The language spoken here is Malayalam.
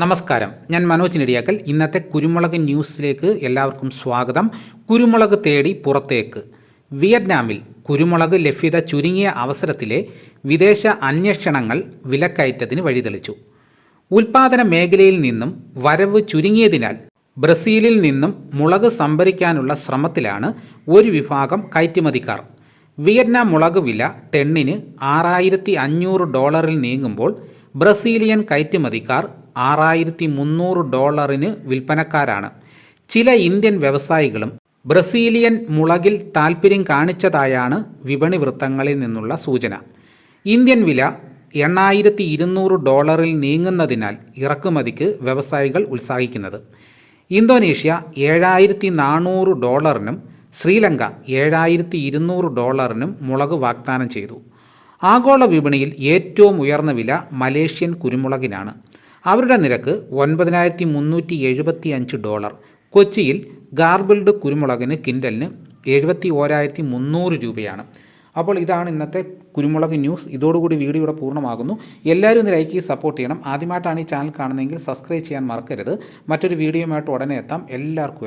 നമസ്കാരം. ഞാൻ മനോജ് നെടിയാക്കൽ. ഇന്നത്തെ കുരുമുളക് ന്യൂസിലേക്ക് എല്ലാവർക്കും സ്വാഗതം. കുരുമുളക് തേടി പുറത്തേക്ക്. വിയറ്റ്നാമിൽ കുരുമുളക് ലഭ്യത ചുരുങ്ങിയ അവസരത്തിലെ വിദേശ അന്വേഷണങ്ങൾ വിലക്കയറ്റത്തിന് വഴിതെളിച്ചു. ഉൽപാദന മേഖലയിൽ നിന്നും വരവ് ചുരുങ്ങിയതിനാൽ ബ്രസീലിൽ നിന്നും മുളക് സംഭരിക്കാനുള്ള ശ്രമത്തിലാണ് ഒരു വിഭാഗം കയറ്റുമതിക്കാർ. വിയറ്റ്നാം മുളക് വില ടെണ്ണിന് ആറായിരത്തി അഞ്ഞൂറ് ഡോളറിൽ നീങ്ങുമ്പോൾ ബ്രസീലിയൻ കയറ്റുമതിക്കാർ ആറായിരത്തി മുന്നൂറ് ഡോളറിന് വിൽപ്പനക്കാരാണ്. ചില ഇന്ത്യൻ വ്യവസായികളും ബ്രസീലിയൻ മുളകിൽ താൽപ്പര്യം കാണിച്ചതായാണ് വിപണി വൃത്തങ്ങളിൽ നിന്നുള്ള സൂചന. ഇന്ത്യൻ വില എണ്ണായിരത്തി ഇരുന്നൂറ് ഡോളറിൽ നീങ്ങുന്നതിനാൽ ഇറക്കുമതിക്ക് വ്യവസായികൾ ഉത്സാഹിക്കുന്നത്. ഇന്തോനേഷ്യ ഏഴായിരത്തി നാനൂറ് ഡോളറിനും ശ്രീലങ്ക ഏഴായിരത്തി ഇരുന്നൂറ് ഡോളറിനും മുളക് വാഗ്ദാനം ചെയ്തു. ആഗോള വിപണിയിൽ ഏറ്റവും ഉയർന്ന വില മലേഷ്യൻ കുരുമുളകിനാണ്. അവരുടെ നിരക്ക് ഒൻപതിനായിരത്തി മുന്നൂറ്റി എഴുപത്തി അഞ്ച് ഡോളർ. കൊച്ചിയിൽ ഗാർബിൾഡ് കുരുമുളകിന് കിൻഡലിന് എഴുപത്തി ഓരായിരത്തി മുന്നൂറ് രൂപയാണ്. അപ്പോൾ ഇതാണ് ഇന്നത്തെ കുരുമുളക് ന്യൂസ്. ഇതോടുകൂടി വീഡിയോ ഇവിടെ പൂർണമാകുന്നു. എല്ലാവരും ഒന്ന് ലൈക്ക് ചെയ്ത് സപ്പോർട്ട് ചെയ്യണം. ആദ്യമായിട്ടാണ് ഈ ചാനൽ കാണുന്നതെങ്കിൽ സബ്സ്ക്രൈബ് ചെയ്യാൻ മറക്കരുത്. മറ്റൊരു വീഡിയോയുമായിട്ട് ഉടനെ എത്താം. എല്ലാവർക്കും